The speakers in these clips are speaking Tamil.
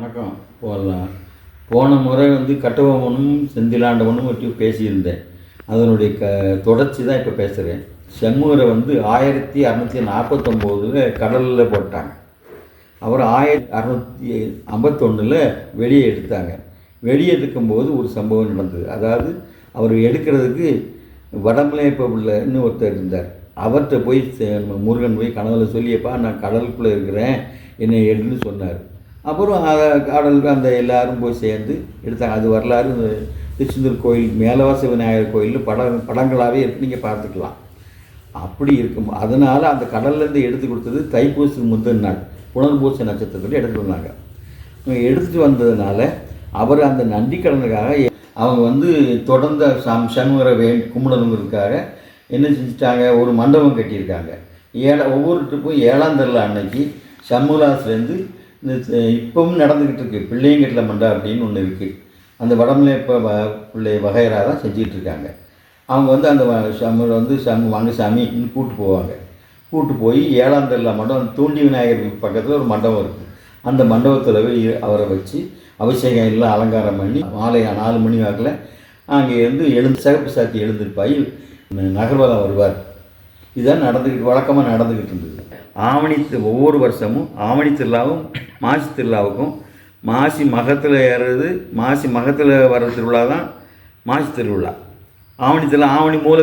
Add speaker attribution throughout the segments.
Speaker 1: வணக்கம். போகலாம். போன முறை வந்து கட்டபொம்மனும் செந்திலாண்டவனும் பற்றி பேசியிருந்தேன். அதனுடைய க தொடர்ச்சி தான் இப்போ பேசுகிறேன் செம்மூரை வந்து ஆயிரத்தி அறநூற்றி நாற்பத்தொம்போதில் கடலில் போட்டாங்க. அவர் ஆயிரத்தி அறநூற்றி ஐம்பத்தொன்னில் வெளியே எடுத்தாங்க. வெளியே எடுக்கும்போது ஒரு சம்பவம் நடந்தது. அதாவது அவர் எடுக்கிறதுக்கு வடமலையப்ப ஒருத்தர் இருந்தார். அவர்கிட்ட போய் சே- முருகன் போய் கனவுல சொல்லியப்பா நான் கடலுக்குள்ளே இருக்கிறேன் என்னை எடுன்னு சொன்னார். அப்புறம் அத- கடலுக்கு அந்த எல்லாரும் போய் சேர்ந்து எடுத்தாங்க. அது வரலாறு இந்த திருச்செந்தூர் கோயில் மேலவாசி விநாயகர் கோயிலில் படம் படங்களாகவே இருக்கு. நீங்கள் பார்த்துக்கலாம். அப்படி இருக்கும். அதனால் அந்த கடல்லேருந்து எடுத்து கொடுத்தது தைப்பூசி முந்தின நாள். புனர்பூச நட்சத்திரத்தில் எடுத்துகிட்டு வந்தாங்க. எடுத்துகிட்டு எடுத்துட்டு வந்ததுனால அவர் அந்த நன்றி கடனுக்காக அவங்க வந்து தொடர்ந்த சம் சண்முகர வே கும்பிடணுங்கிறதுக்காக என்ன செஞ்சுட்டாங்க? ஒரு மண்டபம் கட்டியிருக்காங்க. ஏழை ஒவ்வொரு ட்ரிப்பும் ஏழாம் தெருல அன்னைக்கு சண்முகலாஸ்லேருந்து இந்த த- இப்பவும் நடந்துக்கிட்டு இருக்கு. பிள்ளையங்கட்டில மண்டபம் அப்படின்னு ஒன்று இருக்குது அந்த வடமலை இப்போ வ பிள்ளை வகையராக தான் செஞ்சுக்கிட்டு இருக்காங்க அவங்க வந்து அந்த வ- சமூக வந்து சம வாங்க சாமின்னு கூப்பிட்டு போவாங்க. கூப்பிட்டு போய் ஏழாம் தெருல மண்டபம் தூண்டி விநாயகர் பக்கத்தில் ஒரு மண்டபம் இருக்குது அந்த மண்டபத்தில் போய் அவரை வச்சு அபிஷேகம் எல்லாம் அலங்காரம் பண்ணி மாலை நாலு மணி வாக்கில் அங்கே இருந்து எழுந்து சிகப்பு சாத்தி எழுந்திருப்பாய் நகர்வலம் வருவார். இதுதான் நடந்துக்கிட்டு வழக்கமாக நடந்துக்கிட்டு இருந்தது. ஆவணி ஒவ்வொரு வருஷமும் ஆவணி திருவிழாவும் மாசி திருவிழாவுக்கும் மாசி மகத்தில் ஏறுறது மாசி மகத்தில் வர்ற திருவிழா தான் மாசி திருவிழா. ஆவணி திருவிழா ஆவணி மூல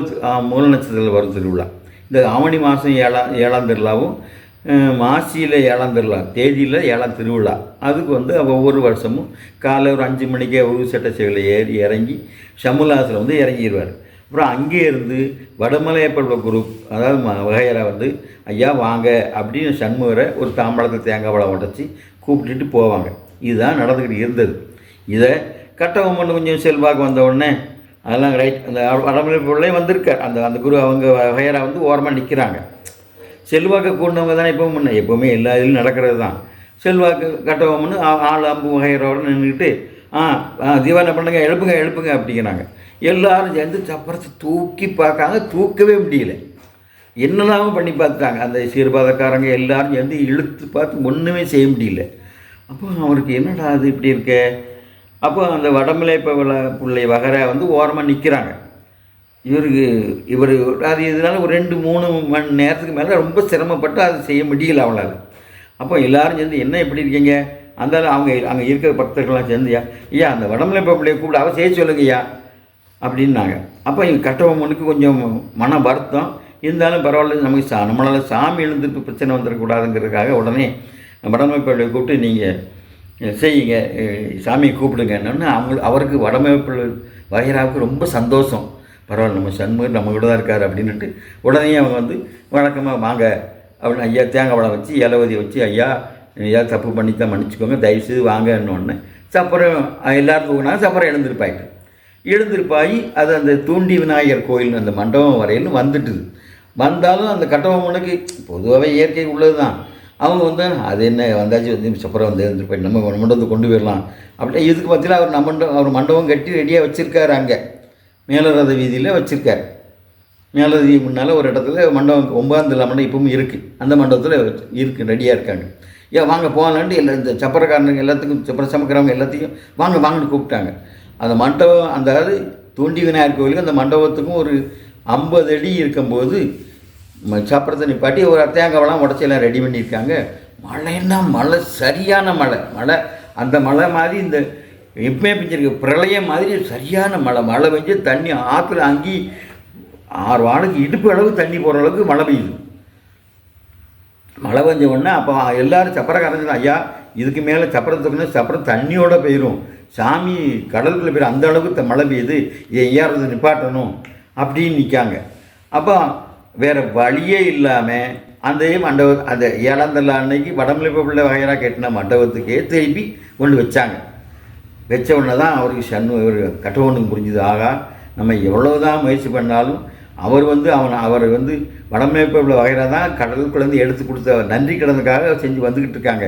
Speaker 1: மூல நட்சத்திரத்தில் வரும் திருவிழா. இந்த ஆவணி மாதம் ஏழாம் ஏழாம் திருவிழாவும் மாசியில் ஏழாம் திருவிழா தேதியில் ஏழாம் திருவிழா. அதுக்கு வந்து ஒவ்வொரு வருஷமும் காலை ஒரு அஞ்சு மணிக்கே ஒரு சட்ட சேவையில் ஏறி இறங்கி ஷமுலாசில் வந்து இறங்கிடுவார் அப்புறம் அங்கே இருந்து வடமலையப்பட குரூப் அதாவது ம- வந்து ஐயா வாங்க அப்படின்னு சண்முகரை ஒரு தாம்பழத்தை தேங்காய் பழம் உடச்சி கூப்பிட்டுட்டு போவாங்க. இதுதான் நடந்துக்கிட்டு இருந்தது. இதை கட்டபொம்மன் கொஞ்சம் செல்வாக்கு வந்த உடனே அதெல்லாம் ரைட் அந்த வடமலை பிள்ளை வந்திருக்கார். அந்த அந்த குரு அவங்க வகையரா வந்து ஓரமாக நிற்கிறாங்க செல்வாக்கு கூடவங்க தானே எப்பவும் முன்ன எப்போவுமே எல்லா இதுலையும் நடக்கிறது தான். செல்வாக்கு கட்டபொம்மன் ஆ- ஆள் அம்பு வகையரோட நின்றுக்கிட்டு ஆ தீபாவளி பண்ணுங்க எழுப்புங்க எழுப்புங்க அப்படிங்கிறாங்க. எல்லாரும் சேர்ந்து சப்பரத்தை தூக்கி பார்க்காங்க தூக்கவே முடியல. என்னெல்லாமும் பண்ணி பார்த்துட்டாங்க. அந்த சீர்பாதக்காரங்க எல்லாரும் சேர்ந்து இழுத்து பார்த்து ஒன்றுமே செய்ய முடியல. அப்போ அவருக்கு என்னடா அது இப்படி இருக்க? அப்போ அந்த வடமலை பிள்ளை வகர வந்து ஓரமாக நிற்கிறாங்க இவருக்கு இவர் அது இதனால் ஒரு ரெண்டு மூணு மணி நேரத்துக்கு மேலே ரொம்ப சிரமப்பட்டு அதை செய்ய முடியல அவளால் அப்போ எல்லாரும் சேர்ந்து என்ன எப்படி இருக்கீங்க? அந்த அவங்க அங்கே இருக்கிற பக்தர்கள்லாம் சேர்ந்து ஐயா அந்த வடமலை பிள்ளையை கூப்பிட. அவ செய்ய சொல்லுங்க ஐயா அப்படின்னாங்க. அப்போ இவங்க கட்டபொம்மனுக்கு கொஞ்சம் மன வருத்தம். இருந்தாலும் பரவாயில்ல நமக்கு சா நம்மளால் சாமி எழுந்துட்டு பிரச்சனை வந்துடக்கூடாதுங்கிறதுக்காக உடனே வடமைப்பிள்ளை கூப்பிட்டு நீங்கள் செய்யுங்க சாமியை சாமியை கூப்பிடுங்கன்னு அவங்க அவருக்கு வடமைப்பிள்ளை வகைராவுக்கு ரொம்ப சந்தோஷம். பரவாயில்ல நம்ம சண்முகர் நம்ம கூட தான் இருக்கார் அப்படின்னுட்டு உடனே அவங்க வந்து வழக்கமாக வாங்க அப்படின்னு ஐயா தேங்காய் பழம் வச்சு இலவதி வச்சு ஐயா ஏதாவது தப்பு பண்ணித்தான் மன்னிச்சுக்கோங்க தயவுசெய்து வாங்கன்னு சப்பரம் எல்லாருக்கும் தூங்கினா சப்பரம் எழுந்திருப்பாயிட்டு. எழுந்திருப்பாயி அது அந்த தூண்டி விநாயகர் கோயில் அந்த மண்டபம் வரையிலும் வந்துட்டுது. வந்தாலும் அந்த கட்டபொம்மனுக்கு பொதுவாகவே இயற்கை உள்ளது தான் அவங்க வந்து அது என்ன வந்தாச்சு வந்து சப்பரம் வந்து எழுந்திருப்பாய் நம்ம மண்டபத்தை கொண்டு போயிடலாம். அப்படி இதுக்கு பற்றில அவர் நம்ம அவர் மண்டபம் கட்டி ரெடியாக வச்சுருக்காரு அங்கே. மேலரத வீதியில் வச்சுருக்காரு. மேலதி முன்னால் ஒரு இடத்துல மண்டபம் ஒன்பதாம் திருவிழா மண்டபம் இப்பவும் இருக்குது அந்த மண்டபத்தில் இருக்குது ரெடியாக இருக்காங்க. ஏன் வாங்க போகலான்ட்டு எல்லா இந்த சப்பரக்காரனுங்க எல்லாத்துக்கும் சப்பர சமைக்கிறவங்க எல்லாத்தையும் வாங்க வாங்கன்னு கூப்பிட்டாங்க. அந்த மண்டபம் அந்த அதாவது தூண்டி விநாயகர் கோவிலுக்கு அந்த மண்டபத்துக்கும் ஒரு ஐம்பது அடி இருக்கும்போது ம- தண்ணி நிப்பாட்டி ஒரு அத்தியாங்கவெல்லாம் உடச்செல்லாம் ரெடி பண்ணியிருக்காங்க. மழைன்னா மழை சரியான மழை. மழை அந்த மழை மாதிரி இந்த எப்பவுமே பெஞ்சிருக்கு. பிரளயம் மாதிரி சரியான மழை. மழை பெஞ்சு தண்ணி ஆற்றுல அங்கி ஆறு வாளுக்கு இடுப்பு அளவு தண்ணி போகிற அளவுக்கு மழை பெய்யுது. மழை பெஞ்ச உடனே அப்போ எல்லாரும் சப்பரம் கரைஞ்சிடும் ஐயா இதுக்கு மேலே சப்பரத்துக்குன்னு சப்பரம் தண்ணியோடு போயிடும் சாமி கடலுக்குள்ள பேர் அந்த அளவுக்கு மழை பெய்யுது இதை ஏறது நிப்பாட்டணும் அப்படின்னு நிற்காங்க அப்போ வேறு வழியே இல்லாமல் அந்த மண்டபம் அந்த ஏழாந்தல்ல அன்னைக்கு வடமலை பிள்ளை வகையராக கட்டின மண்டபத்துக்கே திருப்பி கொண்டு வச்சாங்க. வச்ச உடனே தான் அவருக்கு சன்னு ஒரு கட்டவனுக்கு புரிஞ்சுது. ஆகா நம்ம எவ்வளோ தான் முயற்சி பண்ணாலும் அவர் வந்து அவன் அவர் வந்து வடமேப்பில் வகையில தான் கடலுக்குள்ளேருந்து எடுத்து கொடுத்த நன்றி கடனுக்காக செஞ்சு வந்துக்கிட்டு இருக்காங்க.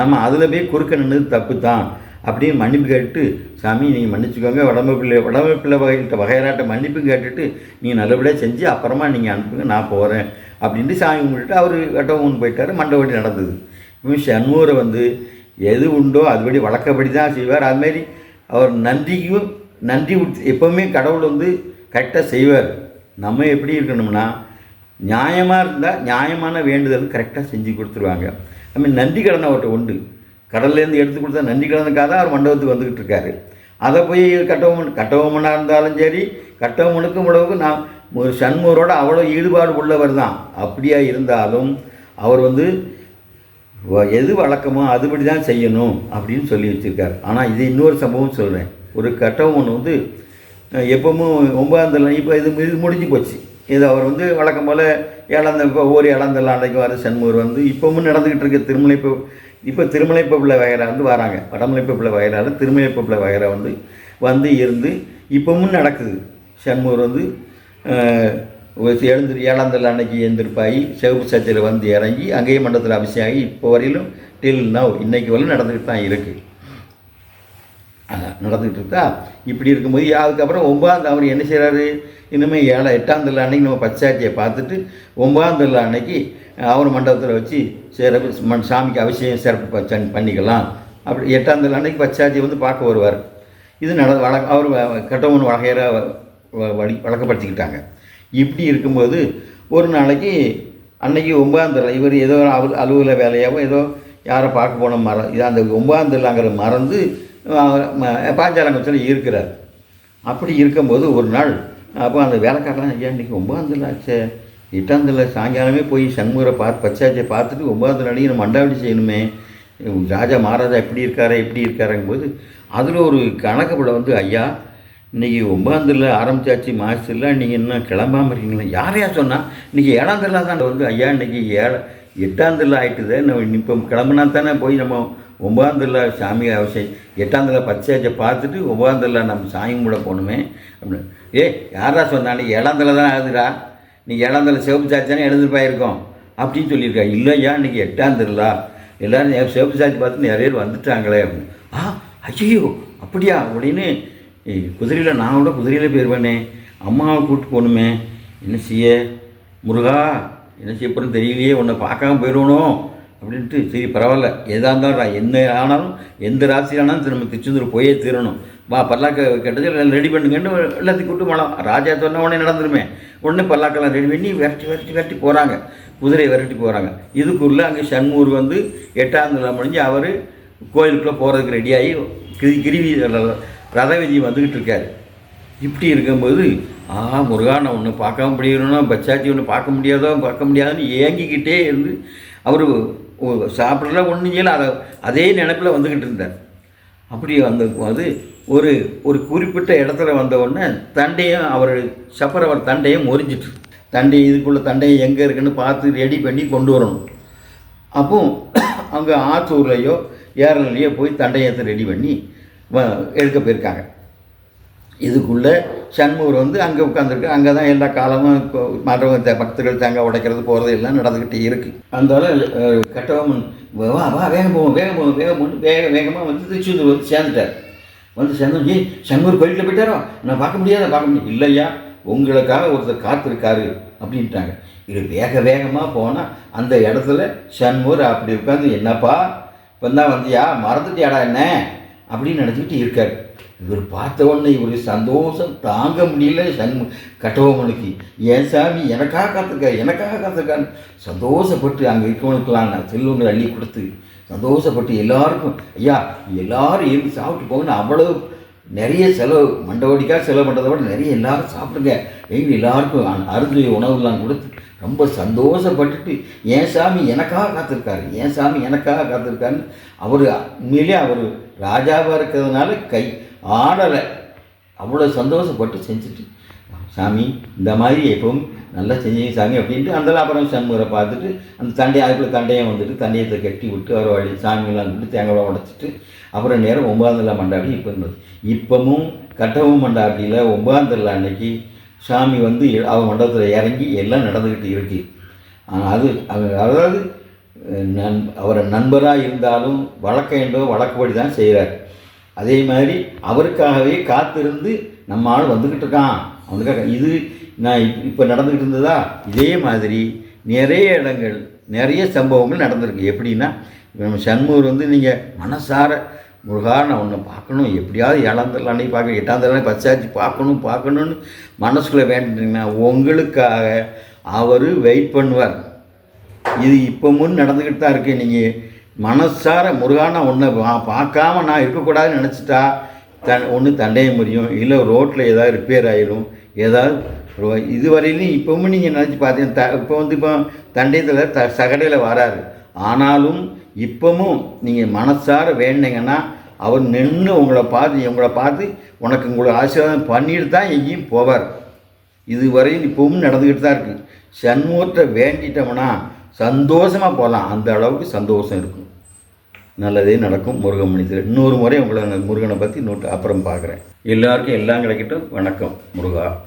Speaker 1: நம்ம அதில் போய் குறுக்க நின்னது தப்பு தான் அப்படின்னு மன்னிப்பு கேட்டு சாமி நீங்கள் மன்னிச்சுக்கோங்க. உடம்பப்பிலை உடம்பு பிள்ளை வகைகிட்ட வகையராட்ட மன்னிப்பு கேட்டுட்டு நீங்கள் நல்லபடியாக செஞ்சு அப்புறமா நீங்கள் அனுப்புங்க நான் போகிறேன் அப்படின்ட்டு சாமி கும்பிட்டுட்டு அவர் கட்டவன் போயிட்டார். மண்டபடி நடந்தது. இப்போ சண்முகரை வந்து எது உண்டோ அதுபடி வழக்கப்படி தான் செய்வார். அதுமாரி அவர் நன்றிக்கும் நன்றி உட்- எப்போவுமே கடவுள் வந்து கரெக்டாக செய்வார். நம்ம எப்படி இருக்கணும்னா நியாயமாக இருந்தால் நியாயமான வேண்டுதல் கரெக்டாக செஞ்சு கொடுத்துருவாங்க. நம்ம நன்றி கடன் அவர்கிட்ட உண்டு. கடல்லேருந்து எடுத்து கொடுத்த நன்றி கடனுக்காக தான் அவர் மண்டபத்துக்கு வந்துக்கிட்டு இருக்காரு. அதை போய் கட்டவமன் கட்டவமனாக இருந்தாலும் சரி கட்டவமனுக்கும் உழவுக்கு நான் ஒரு சண்முகரோட அவ்வளோ ஈடுபாடு உள்ளவர் தான். அப்படியா இருந்தாலும் அவர் வந்து வ- எது வழக்கமோ அதுபடி தான் செய்யணும் அப்படின்னு சொல்லி வச்சுருக்கார். ஆனால் இது இன்னொரு சம்பவம் சொல்கிறேன் ஒரு கட்டவன் வந்து எப்பவும் ஒன்பதாம் தலை இப்போ இது இது முடிஞ்சு போச்சு. இது அவர் வந்து வழக்கம் போல் இழந்த இப்போ ஒவ்வொரு இழந்தல் அன்றைக்கு வர சென்மூர் வந்து இப்போவும் நடந்துக்கிட்டு இருக்க திருமலைப்பு இப்போ திருமலைப்பப்பிள்ளை வகைரா வந்து வராங்க. வடமலைப்பப்பிள்ளை திருமலைப்பு பிள்ளை வகைரா வந்து வந்து இருந்து இப்போவும் நடக்குது. சண்முகர் வந்து எழுந்து ஏழாந்தல் அன்னைக்கு எழுந்திருப்பாயி சிவப்பு சர்ச்சையில் வந்து இறங்கி அங்கேயே மண்டபத்தில் அபிஷேகம் ஆகி இப்போ வரையிலும் டில் நவ் இன்றைக்கு வரலும் நடந்துக்கிட்டு தான் இருக்குது நடந்துக்கிட்டு இருக்கா? இப்படி இருக்கும்போது அதுக்கப்புறம் ஒன்பதாம் அவர் என்ன செய்கிறாரு இனிமேல் ஏழை எட்டாம் திருவிழா அன்னைக்கு நம்ம பச்சாட்சியை பார்த்துட்டு ஒன்பதாம் திருவிழா அன்னைக்கு அவர் மண்டபத்தில் வச்சு சிறப்பு மண் சாமிக்கு அவசியம் சிறப்பு பச்சன் பண்ணிக்கலாம். அப்படி எட்டாம் திருவிழா அன்னைக்கு பச்சாட்சியை வந்து பார்க்க வருவார். இது நட வழக்க அவர் வ- கட்டவன் வகையராக வழி வழக்கப்படுத்திக்கிட்டாங்க. இப்படி இருக்கும்போது ஒரு நாளைக்கு அன்னைக்கு ஒன்பதாம் திருவிழா இவர் ஏதோ அவர் அலுவலக வேலையாகவும் ஏதோ யாரை பார்க்க போன மற இது அந்த ஒன்பதாம் திருவிழாங்கிற மறந்து பாஞ்சாலங்கத்தில் இருக்கிறார். அப்படி இருக்கும்போது ஒரு நாள் அப்போ அந்த வேலைக்காரலாம் ஐயா இன்றைக்கி ஒம்பாந்தில் ஆச்சே எட்டாந்தில் சாயங்காலமே போய் சண்முகரை பார்த்து பச்சாச்சியை பார்த்துட்டு ஒன்பதாந்தில் அன்றைக்கி நம்ம மண்டாவடி செய்யணுமே. ராஜா மகாராஜா எப்படி இருக்காரா எப்படி இருக்காருங்கும்போது அதில் ஒரு கணக்குப்பட வந்து ஐயா இன்றைக்கி ஒம்பாந்தில் ஆரம்பிச்சாச்சு மாதத்தில் நீங்கள் இன்னும் கிளம்பாமல் இருக்கீங்களா? யாரையா சொன்னால் இன்றைக்கி ஏழாந்தில் தான் வந்து ஐயா இன்றைக்கி ஏழை எட்டாந்தில் ஆயிட்டுதே நம்ம இப்போ கிளம்புனா தானே போய் நம்ம ஒன்பதாந்தில் சாமி அவசியம் எட்டாந்தில் பச்சையாச்சை பார்த்துட்டு ஒன்பதாந்தில் நம்ம சாமி கூட போகணுமே. அப்படின்னு. ஏ யாரா சொன்னா நீ ஏழாந்தில் தான் ஆகுதுடா. நீ ஏழாந்தில் சிவப்பு சாட்சி எழுந்திருப்பாயிருக்கோம் அப்படின்னு சொல்லியிருக்கா. இல்லையா இன்றைக்கி எட்டாந்திரலா எல்லோரும் சிவப்பு சாட்சி பார்த்து நிறைய பேர் வந்துட்டாங்களே அப்படின்னு. ஆ ஐயோ அப்படியா? அப்படின்னு. குதிரையில் நான் கூட குதிரையில் போயிடுவேனே அம்மாவை கூப்பிட்டு போகணுமே. என்ன செய்ய? முருகா என்ன செய்ய தெரியலையே. உன்னை பார்க்காம போயிடுவணும் அப்படின்ட்டு சரி பரவாயில்ல. எதாக இருந்தாலும் என்ன ஆனாலும் எந்த ராசியிலானாலும் ஆனாலும் திரும்ப திருச்செந்தூர் போயே தீரணும். வா பல்லாக்க கெட்டது ரெடி பண்ணுங்கன்னு எல்லாத்தையும் கூப்பிட்டு மலம் ராஜா சொன்ன உடனே நடந்துருமே. உடனே பல்லாக்கெல்லாம் ரெடி பண்ணி விரட்டி விரட்டி விரட்டி போகிறாங்க குதிரையை விரட்டி போகிறாங்க இதுக்குள்ளே அங்கே சண்முகர் வந்து எட்டாம் திருவிழா முடிஞ்சு அவர் கோயிலுக்குள்ளே போகிறதுக்கு ரெடியாகி கிரி கிரிவி ரத விஜய் வந்துக்கிட்டு இருக்காரு. இப்படி இருக்கும்போது ஆ முருகான ஒன்று பார்க்காம முடியணும் பச்சாச்சி ஒன்று பார்க்க முடியாதோ பார்க்க முடியாதுன்னு ஏங்கிக்கிட்டே இருந்து அவர் சாப்பிடல ஒன்றும் செய்யலை அதை அதே நினப்பில் வந்துக்கிட்டு இருந்தார். அப்படி வந்த அது ஒரு ஒரு குறிப்பிட்ட இடத்துல வந்த உடனே தண்டையும் அவர் சப்பரவர் தண்டையும் முறிஞ்சிட்டு தண்டை இதுக்குள்ளே தண்டையை எங்கே இருக்குன்னு பார்த்து ரெடி பண்ணி கொண்டு வரணும். அப்போ அங்கே ஆத்தூர்லேயோ ஏரலையோ போய் தண்டையத்தை ரெடி பண்ணி வ- எடுக்க போயிருக்காங்க. இதுக்குள்ளே சண்முகர் வந்து அங்கே உட்காந்துருக்கு அங்கே தான் எல்லா காலமும் மற்றவங்க த- பக்தர்கள் தேங்காய் உடைக்கிறது போகிறது எல்லாம் நடந்துக்கிட்டே இருக்குது அதனால அஹ், வா வா, வேகம் போவோம் வேகம் போவோம் வேகம் போட்டு வேக வேகமாக வந்து திருச்செந்தூர் வந்து சேர்ந்துட்டார். வந்து சேர்ந்து ஏய் சண்முகர் கோயிலில் போயிட்டாரோ? நான் பார்க்க முடியாத? பார்க்க முடியும் இல்லையா உங்களுக்காக ஒருத்தர் காத்திருக்காரு அப்படின்ட்டாங்க. இது வேக வேகமாக போனால் அந்த இடத்துல சண்முகர் அப்படி உட்காந்து என்னப்பா இப்போ தான் வந்தியா? மறந்துட்டியாடா என்ன? அப்படின்னு நினச்சிக்கிட்டு இருக்காரு. இவர் பார்த்த உடனே இவருக்கு சந்தோஷம் தாங்க முடியல. சண்மு கட்டபொம்மனுக்கு ஏன் சாமி எனக்காக காத்திருக்காரு எனக்காக காத்திருக்காரு சந்தோஷப்பட்டு அங்கே இருக்கவனுக்கெல்லாம் நான் செல்வங்களை அள்ளி கொடுத்து சந்தோஷப்பட்டு எல்லாருக்கும் ஐயா எல்லாரும் இருந்து சாப்பிட்டு போங்கன்னு அவ்வளவு நிறைய செலவு மண்டபடிக்காக செலவு பண்ணுறதை விட நிறைய எல்லாரும் சாப்பிடுங்க. எங்க எல்லாருக்கும் அ- உணவுலாம் கொடுத்து ரொம்ப சந்தோஷப்பட்டுட்டு ஏன் சாமி எனக்காக காத்திருக்காரு ஏன் சாமி எனக்காக காத்திருக்காருன்னு அவர் உண்மையிலே அவர் ராஜாவாக இருக்கிறதுனால கை ஆடலை. அவ்வளோ சந்தோஷப்பட்டு செஞ்சுட்டு. சாமி இந்த மாதிரி எப்பவும் நல்லா செஞ்சீங்க சாமி அப்படின்ட்டு அந்த அப்புறம் சண்முகரை பார்த்துட்டு அந்த தண்டை அதுக்குள்ள தண்டையும் வந்துட்டு தண்டையத்தை கட்டி விட்டு அவர் வழி சாமியெல்லாம் விட்டு தேங்காய் உடைச்சிட்டு அப்புறம் நேரம் ஒன்பதாம் திருவிழா மண்டாடி இப்போ இருந்தது. இப்பவும் கட்டவும் மண்டாடியில் ஒன்பதாம் திருவிழா அன்னைக்கு சாமி வந்து அவ மண்டபத்தில் இறங்கி எல்லாம் நடந்துக்கிட்டு இருக்கு. அது அதாவது நண் அவரை நண்பராக இருந்தாலும் வழக்கம் என்றோ வழக்கப்படி தான் செய்கிறார் அதே மாதிரி அவருக்காகவே காத்திருந்து நம்ம ஆள் வந்துக்கிட்டு இருக்கான். அவனுக்காக இது நான் இப்போ நடந்துக்கிட்டு இருந்ததா? இதே மாதிரி நிறைய இடங்கள் நிறைய சம்பவங்கள் நடந்திருக்கு. எப்படின்னா நம்ம சண்முகர் வந்து நீங்கள் மனசார முருகா நான் உன்னை பார்க்கணும். எப்படியாவது ஏழாந்தரலானே பார்க்க எட்டாந்தரலானே பச்சாச்சு பார்க்கணும் பார்க்கணுன்னு மனசுக்குள்ளே வேண்டிங்கன்னா உங்களுக்காக அவர் வெயிட் பண்ணுவார். இது இப்போ முன் நடந்துக்கிட்டு தான் இருக்கு. நீங்கள் மனசார முருகான ஒன்றை பார்க்காம நான் இருக்கக்கூடாதுன்னு நினச்சிட்டா தன் ஒன்று தண்டைய முடியும் இல்லை ரோட்டில் ஏதாவது ரிப்பேர் ஆயிடும் ஏதாவது இதுவரையிலும் இப்போவும் நீங்கள் நினச்சி பார்த்தீங்க த இப்போ வந்து இப்போ தண்டயத்தில் த சகடையில் வராரு. ஆனாலும் இப்போவும் நீங்கள் மனசார வேண்டிங்கன்னா அவர் நின்று உங்களை பார்த்து உங்களை பார்த்து உனக்கு உங்களை ஆசீர்வாதம் பண்ணிட்டு தான் எங்கேயும் போவார். இதுவரையும் இப்பவும் நடந்துக்கிட்டு தான் இருக்குது சண்முகத்தை வேண்டிட்டோம்னா சந்தோஷமாக போகலாம். அந்த அளவுக்கு சந்தோஷம் இருக்கும். நல்லதே நடக்கும் முருகன் மனிதர் இன்னொரு முறை உங்களை முருகனை பற்றி நோட்டு அப்புறம் பார்க்குறேன். எல்லாருக்கும் எல்லாம் கிடைக்கட்டும். வணக்கம் முருகா.